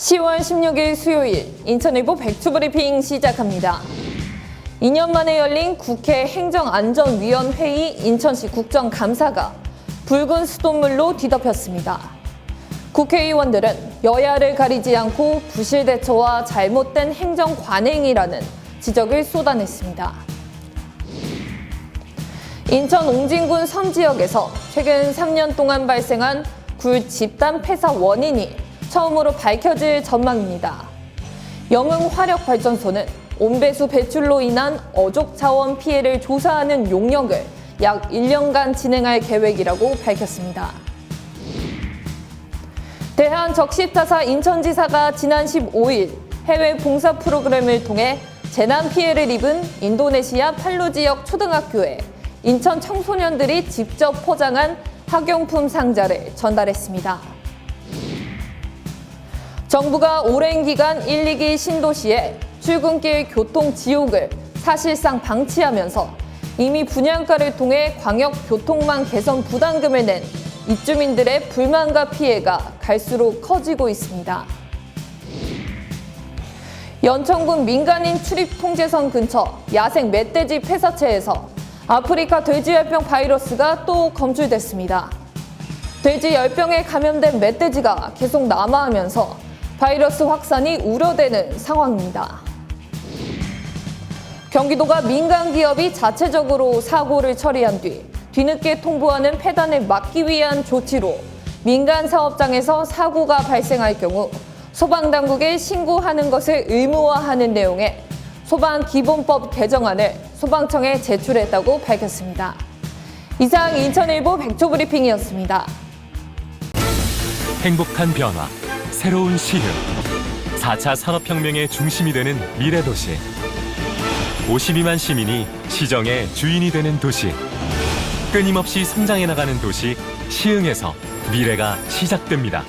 10월 16일 수요일 인천일보 백투브리핑 시작합니다. 2년 만에 열린 국회 행정안전위원회의 인천시 국정감사가 붉은 수돗물로 뒤덮였습니다. 국회의원들은 여야를 가리지 않고 부실 대처와 잘못된 행정 관행이라는 지적을 쏟아냈습니다. 인천 옹진군 섬 지역에서 최근 3년 동안 발생한 굴 집단 폐사 원인이 처음으로 밝혀질 전망입니다. 영흥 화력 발전소는 온배수 배출로 인한 어족 자원 피해를 조사하는 용역을 약 1년간 진행할 계획이라고 밝혔습니다. 대한적십자사 인천지사가 지난 15일 해외 봉사 프로그램을 통해 재난 피해를 입은 인도네시아 팔루 지역 초등학교에 인천 청소년들이 직접 포장한 학용품 상자를 전달했습니다. 정부가 오랜 기간 1, 2기 신도시의 출근길 교통 지옥을 사실상 방치하면서 이미 분양가를 통해 광역 교통망 개선 부담금을 낸 입주민들의 불만과 피해가 갈수록 커지고 있습니다. 연천군 민간인 출입 통제선 근처 야생 멧돼지 폐사체에서 아프리카 돼지열병 바이러스가 또 검출됐습니다. 돼지 열병에 감염된 멧돼지가 계속 남아하면서 바이러스 확산이 우려되는 상황입니다. 경기도가 민간 기업이 자체적으로 사고를 처리한 뒤 뒤늦게 통보하는 폐단을 막기 위한 조치로 민간 사업장에서 사고가 발생할 경우 소방당국에 신고하는 것을 의무화하는 내용의 소방기본법 개정안을 소방청에 제출했다고 밝혔습니다. 이상 인천일보 백조브리핑이었습니다. 행복한 변화, 새로운 시휴. 4차 산업혁명의 중심이 되는 미래도시. 52만 시민이 시정의 주인이 되는 도시. 끊임없이 성장해 나가는 도시 시흥에서 미래가 시작됩니다.